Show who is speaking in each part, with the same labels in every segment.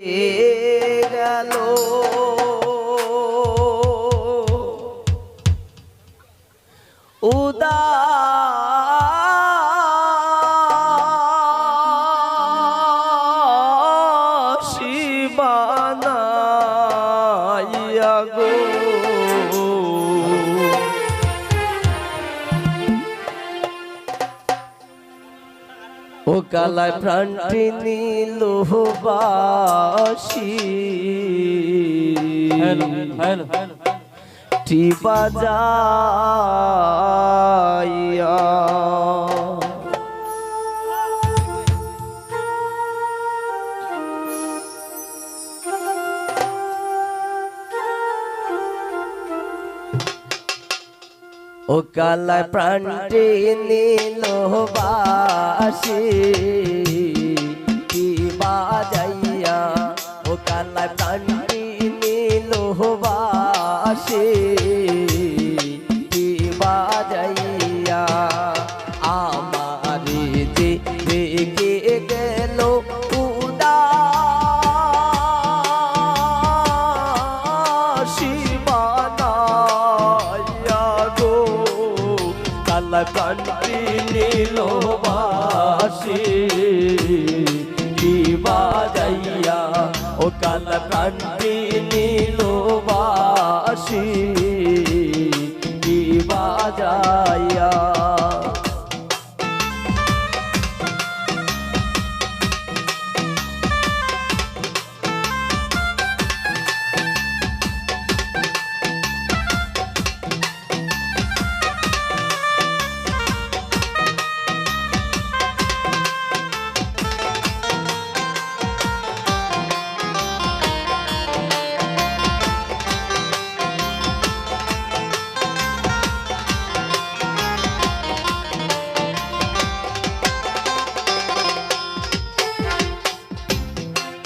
Speaker 1: গেল। উদা শিবানাইয়া গো। ও প্রাণটি নীল বাসি টিপা যাইয়া ও কালায় প্রাণটি নীল বাসি কি বাজাইয়া ও কালা প্রাণটি নীল বাসি ও কালা কান্তি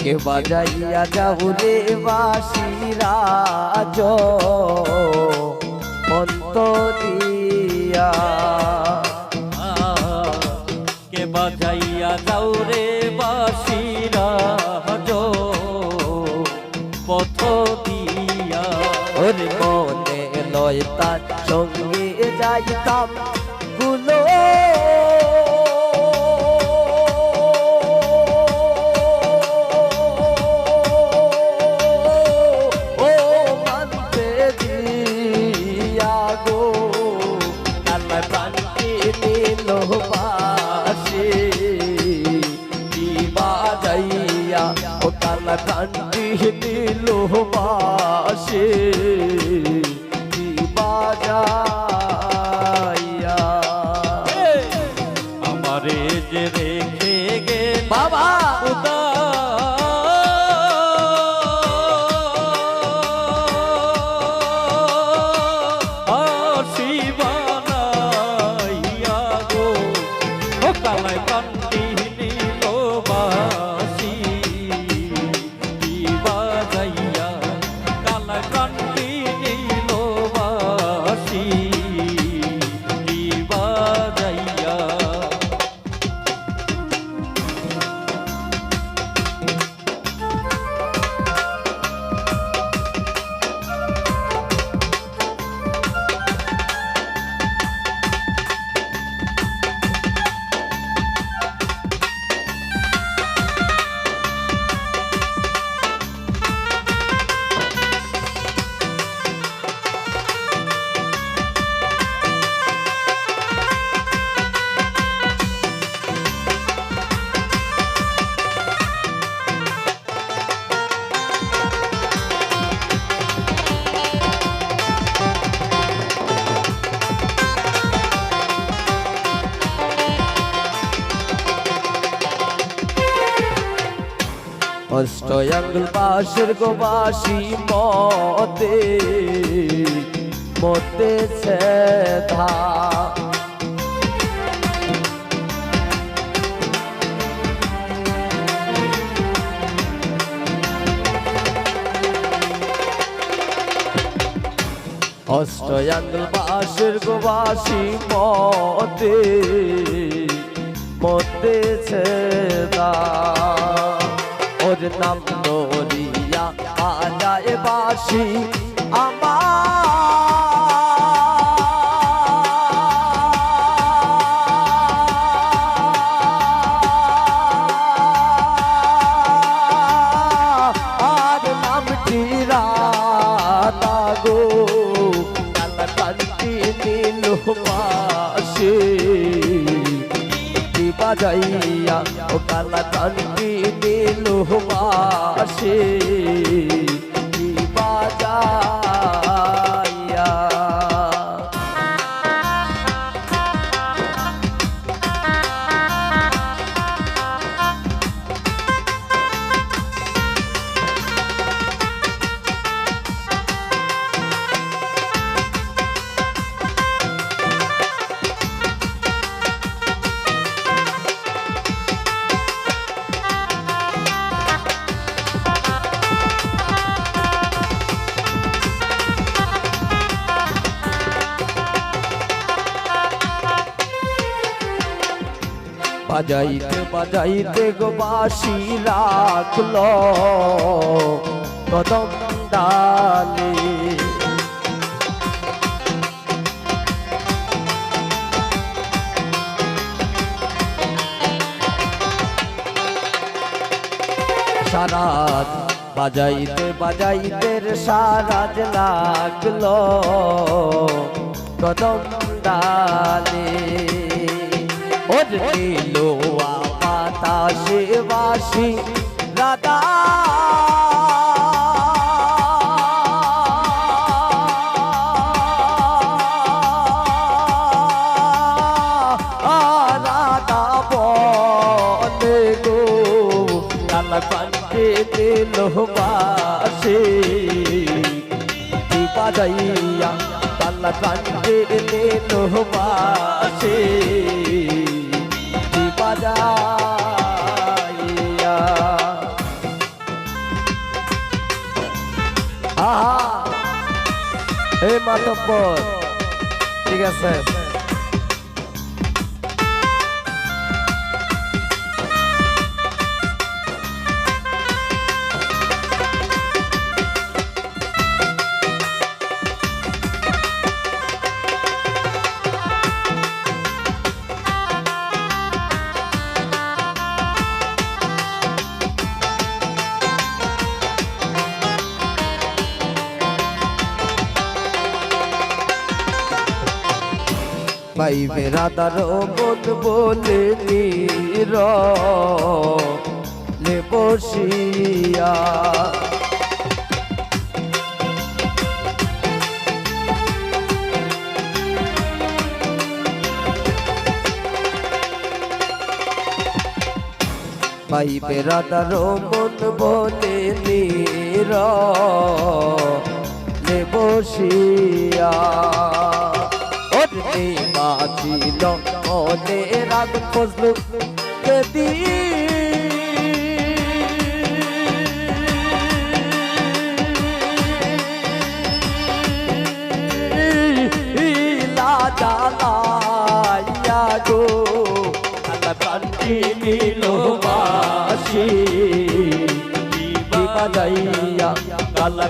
Speaker 1: কে বাজাইয়া যাও রে বাসিরা অন্ত
Speaker 2: কে বাজাইয়া যাও রে বাসিরা যো পথ দিয়া।
Speaker 1: ওরে মনে লয় তার সঙ্গে যাইতাম। ও কান্দি নীল বাসে কি বাসি
Speaker 2: অষ্টয়াঙ্গুল বাসুর গোবাসী মতে মতে সেধা অষ্টয়াঙ্গুল বাসুর গোবাসী মতে মতে সেধা
Speaker 1: ওর নাম নরিয়া বাজায় বাসি আমার নীল পাশে বাজাইয়া ও কালা কান্তি দিল পাশে কি বাজাইতে বাজাইতে গো বাসি রাখল। কদম ডালে। সারাত বাজাইতে বাজাইতে সারাজ লাগল। কদম ডালে। নীলো বাতাসে বাসি রাধা দিল বাজাইয়া কালা পান্ডে দিল বাসে বাজাইয়া। আহা। এই মাতব্বর ঠিক আছে? পাইবে রাধার মন বলে নীর লে বসিয়া। পাইবে মন বলে নীর বসিয়া। ওরে বাজিল মনে রাগ ফজলু জালাইয়া গো আল্লাহ কান্তি নীল বাসি বাজাইয়া কালা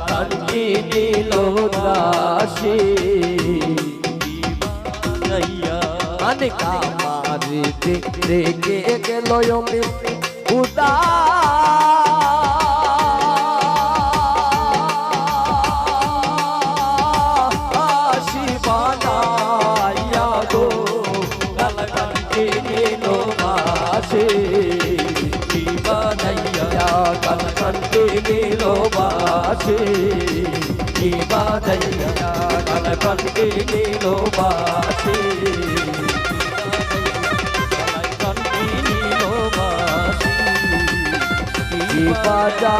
Speaker 1: অনেকা মারি রেগে গেল আমি উদা শিবানায়া গো কালকান্তি নীল বাজা